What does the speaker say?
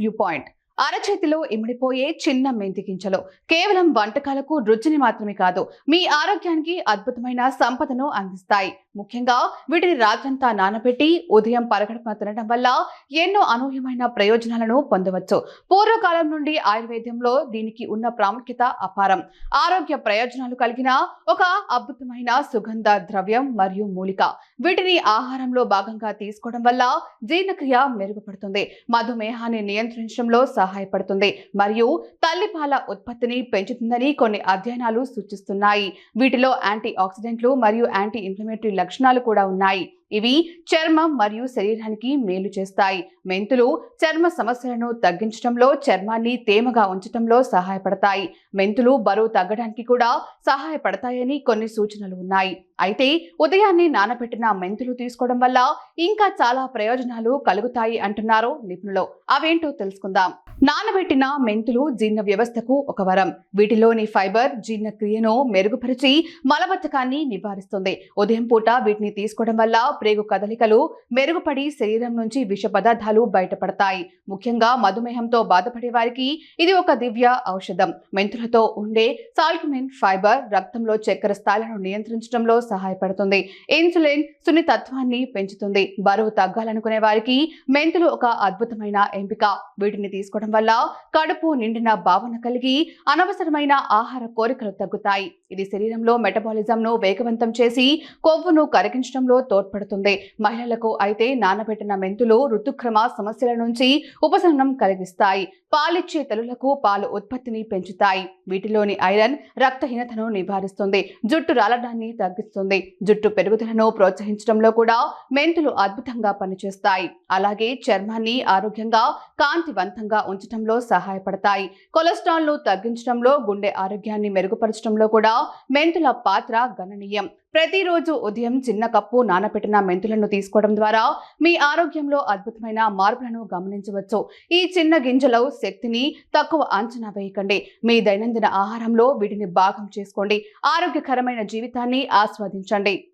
View point. అరచేతిలో ఇమిడిపోయే చిన్న మెంతి గింజలు కేవలం వంటకాలకు రుచిని మాత్రమే కాదు మీ ఆరోగ్యానికి అద్భుతమైన సంపదను అందిస్తాయి. ముఖ్యంగా వీటిని రాత్రంతా నానబెట్టి ఉదయం పరగడపున తినడం వల్ల ఎన్నో అనూహ్యమైన ప్రయోజనాలను పొందవచ్చు. పూర్వకాలం నుండి ఆయుర్వేదంలో దీనికి ఉన్న ప్రాముఖ్యత అపారం. ఆరోగ్య ప్రయోజనాలు కలిగిన ఒక అద్భుతమైన సుగంధ ద్రవ్యం మరియు మూలిక. వీటిని ఆహారంలో భాగంగా తీసుకోవడం వల్ల జీర్ణక్రియ మెరుగుపడుతుంది. మధుమేహాన్ని నియంత్రించడంలో సహాయపడుతుంది మరియు తల్లిపాల ఉత్పత్తిని పెంచుతుందని కొన్ని అధ్యయనాలు సూచిస్తున్నాయి. వీటిలో యాంటీ ఆక్సిడెంట్లు మరియు యాంటీ ఇన్ఫ్లమేటరీ లక్షణాలు కూడా ఉన్నాయి. ఇవి చర్మం మరియు శరీరానికి మేలు చేస్తాయి. మెంతులు చర్మ సమస్యలను తగ్గించడంలో చర్మాన్ని తేమగా ఉంచడంలో సహాయపడతాయి. మెంతులు బరువు తగ్గడానికి కూడా సహాయపడతాయని కొన్ని సూచనలు ఉన్నాయి. అయితే ఉదయాన్నే నానబెట్టిన మెంతులు తీసుకోవడం వల్ల ఇంకా చాలా ప్రయోజనాలు కలుగుతాయి అంటున్నారు నిపుణులు. అవేంటో తెలుసుకుందాం. నానబెట్టిన మెంతులు జీర్ణ వ్యవస్థకు ఒక వరం. వీటిలోని ఫైబర్ జీర్ణక్రియను మెరుగుపరిచి మలబద్ధకాన్ని నివారిస్తుంది. ఉదయం పూట వీటిని తీసుకోవడం వల్ల ప్రేగు కదలికలు మెరుగుపడి శరీరం నుంచి విష పదార్థాలు బయటపడతాయి. ముఖ్యంగా మధుమేహంతో బాధపడే వారికి ఇది ఒక దివ్య ఔషధం. మెంతులతో ఉండే సాల్కుమిన్ ఫైబర్ రక్తంలో చక్కెర స్థాయిలను నియంత్రించడంలో సహాయపడుతుంది. ఇన్సులిన్ సున్నితత్వాన్ని పెంచుతుంది. బరువు తగ్గాలనుకునే వారికి మెంతులు ఒక అద్భుతమైన ఎంపిక. వీటిని తీసుకోవడం వల్ల కడుపు నిండిన భావన కలిగి అనవసరమైన ఆహార కోరికలు తగ్గుతాయి. ఇది శరీరంలో మెటబాలిజం ను వేగవంతం చేసి కొవ్వును కరిగించడంలో తోడ్పడుతుంది. మహిళలకు అయితే నానబెట్టిన మెంతులు ఋతుక్రమ సమస్యల నుంచి ఉపశమనం కలిగిస్తాయి. పాలిచ్చే తలులకు పాలు ఉత్పత్తిని పెంచుతాయి. వీటిలోని ఐరన్ రక్తహీనతను నివారిస్తుంది. జుట్టు రాలడాన్ని తగ్గిస్తుంది. జుట్టు పెరుగుదలను ప్రోత్సహించడంలో కూడా మెంతులు అద్భుతంగా పనిచేస్తాయి. అలాగే చర్మాన్ని ఆరోగ్యంగా కాంతివంతంగా ఉంచడంలో సహాయపడతాయి. కొలెస్ట్రాల్ను తగ్గించడంలో గుండె ఆరోగ్యాన్ని మెరుగుపరచడంలో కూడా మెంతుల పాత్ర గణనీయం. ప్రతిరోజు ఉదయం చిన్న కప్పు నానబెట్టిన మెంతులను తీసుకోవడం ద్వారా మీ ఆరోగ్యంలో అద్భుతమైన మార్పులను గమనించవచ్చు. ఈ చిన్న గింజలో శక్తిని తక్కువ అంచనా వేయకండి. మీ దైనందిన ఆహారంలో వీటిని భాగం చేసుకోండి. ఆరోగ్యకరమైన జీవితాన్ని ఆస్వాదించండి.